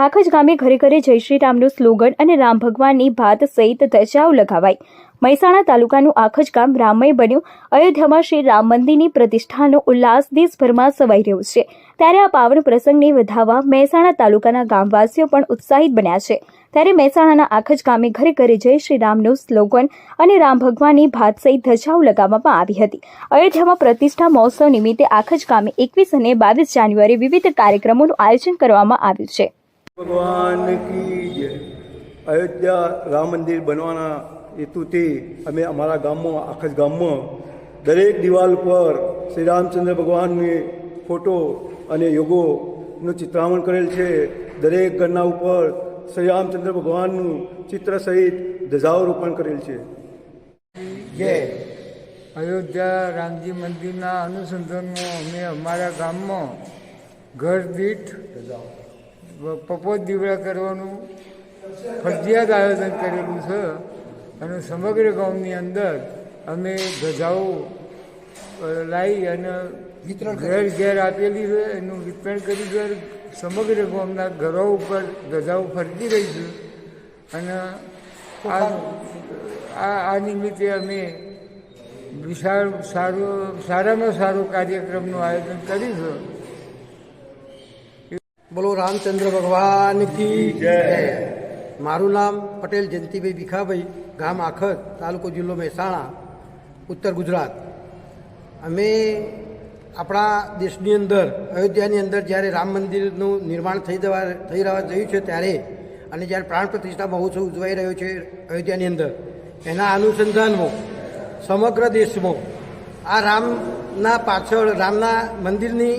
આખા જ ગામે ઘરે ઘરે જય શ્રી રામનું સ્લોગન અને રામ ભગવાનની ભાત સહિત ધજાઓ લગાવાઈ મહેસાણા તાલુકાનું આખ જ ગામ રામમય બન્યું. અયોધ્યામાં શ્રી રામ મંદિરની પ્રતિષ્ઠાનો ઉલ્લાસ દેશભરમાં સવાઈ રહ્યો છે. ત્યારે આ પાવન પ્રસંગને વધાવવા મહેસાણા તાલુકાના ગામવાસીઓ પણ ઉત્સાહિત બન્યા છે. ત્યારે મહેસાણાના આખજ ગામે ઘરે ઘરે જય શ્રી રામનું સ્લોગન અને રામ ભગવાનની ભાત સહિત ધજાઓ લગાવવામાં આવી હતી. અયોધ્યામાં પ્રતિષ્ઠા મહોત્સવ નિમિત્તે આખજ ગામે એકવીસ અને બાવીસ જાન્યુઆરી વિવિધ કાર્યક્રમોનું આયોજન કરવામાં આવ્યું છે. ભગવાન કી જય. અયોધ્યા રામ મંદિર બનવાના હેતુથી અમે અમારા ગામમાં, આખા ગામમાં દરેક દિવાલ પર શ્રી રામચંદ્ર ભગવાનની ફોટો અને યોગોનું ચિત્રામણ કરેલ છે. દરેક ઘરના ઉપર શ્રી રામચંદ્ર ભગવાનનું ચિત્ર સહિત ધજાઓ રોપણ કરેલ છે. જય. અયોધ્યા રામજી મંદિરના અનુસંધાનમાં અમે અમારા ગામમાં ઘર દીઠ પપોત દીવડા કરવાનું ફરજિયાત આયોજન કરેલું છે. અને સમગ્ર ગામની અંદર અમે ધજાઓ લાવી અને ઘેર ઘેર આપેલી છે. એનું વિતરણ કરી ઘર સમગ્ર ગામના ઘરો ઉપર ધજાઓ ફરતી રહી છે. અને આ આ આ નિમિત્તે અમે વિશાળ સારું સારામાં સારું કાર્યક્રમનું આયોજન કર્યું છે. બોલો રામચંદ્ર ભગવાન કી જય. મારું નામ પટેલ જયંતિભાઈ ભીખાભાઈ, ગામ આખત તાલુકો જિલ્લો મહેસાણા, ઉત્તર ગુજરાત. અમે આપણા દેશની અંદર, અયોધ્યાની અંદર જ્યારે રામ મંદિરનું નિર્માણ થઈ જવા, થઈ રહ્યા થયું છે ત્યારે, અને જ્યારે પ્રાણ પ્રતિષ્ઠા મહોત્સવ ઉજવાઈ રહ્યો છે અયોધ્યાની અંદર, એના અનુસંધાનમાં, સમગ્ર દેશમાં, આ રામના પાછળ, રામના મંદિરની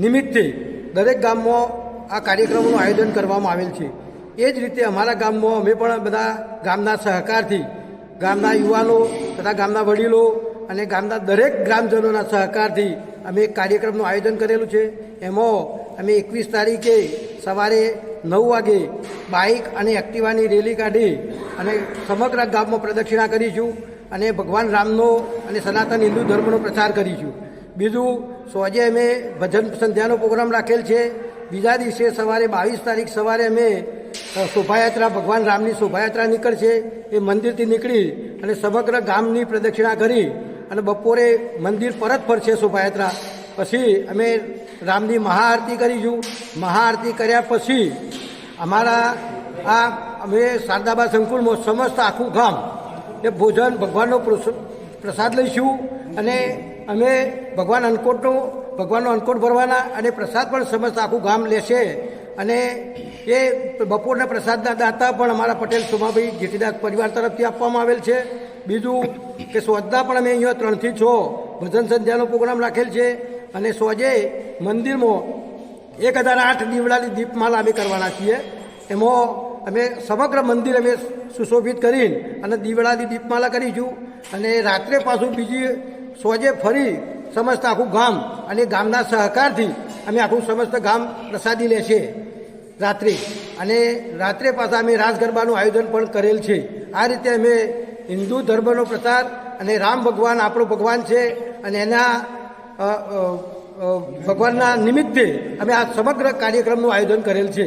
નિમિત્તે દરેક ગામમાં આ કાર્યક્રમોનું આયોજન કરવામાં આવેલ છે. એ જ રીતે અમારા ગામમાં અમે પણ બધા ગામના સહકારથી ગામના યુવાનો તથા ગામના વડીલો અને ગામના દરેક ગ્રામજનોના સહકારથી અમે એક કાર્યક્રમનું આયોજન કરેલું છે. એમાં અમે એકવીસ તારીખે સવારે નવ વાગે બાઇક અને એક્ટિવાની રેલી કાઢી અને સમગ્ર ગામમાં પ્રદક્ષિણા કરીશું અને ભગવાન રામનો અને સનાતન હિન્દુ ધર્મનો પ્રચાર કરીશું. બીજું, સોજે અમે ભજન સંધ્યાનો પ્રોગ્રામ રાખેલ છે. બીજા દિવસે સવારે બાવીસ તારીખ સવારે અમે શોભાયાત્રા, ભગવાન રામની શોભાયાત્રા નીકળશે. એ મંદિરથી નીકળી અને સમગ્ર ગામની પ્રદક્ષિણા કરી અને બપોરે મંદિર પરત ફરશે શોભાયાત્રા. પછી અમે રામની મહાઆરતી કરીશું. મહાઆરતી કર્યા પછી અમારા આ અમે શારદાબા સંકુલમાં સમસ્ત આખું ગામ એ ભોજન ભગવાનનો પ્રસ- પ્રસાદ લઈશું અને અમે ભગવાન અન્નકોટનો ભગવાનનો અંકોટ ભરવાના અને પ્રસાદ પણ સમસ્ત આખું ગામ લેશે. અને એ બપોરના પ્રસાદના દાતા પણ અમારા પટેલ સુમાભાઈ જેઠીદાસ પરિવાર તરફથી આપવામાં આવેલ છે. બીજું કે સ્વચ્છતા પણ અમે અહીંયા ત્રણથી છ ભજન સંધ્યાનો પ્રોગ્રામ રાખેલ છે. અને સોજે મંદિરમાં એક હજાર આઠ દીવડાની દીપમાલા અમે કરવાના છીએ. એમાં અમે સમગ્ર મંદિર અમે સુશોભિત કરીને અને દીવડાની દીપમાલા કરીશું. અને રાત્રે પાછું બીજી સોજે ફરી સમસ્ત આખું ગામ અને ગામના સહકારથી અમે આખું સમસ્ત ગામ પ્રસાદી લેશે રાત્રે. અને રાત્રે પાછા અમે રાસ ગરબાનું આયોજન પણ કરેલ છે. આ રીતે અમે હિન્દુ ધર્મનો પ્રચાર અને રામ ભગવાન આપણો ભગવાન છે અને એના ભગવાનના નિમિત્તે અમે આ સમગ્ર કાર્યક્રમનું આયોજન કરેલ છે.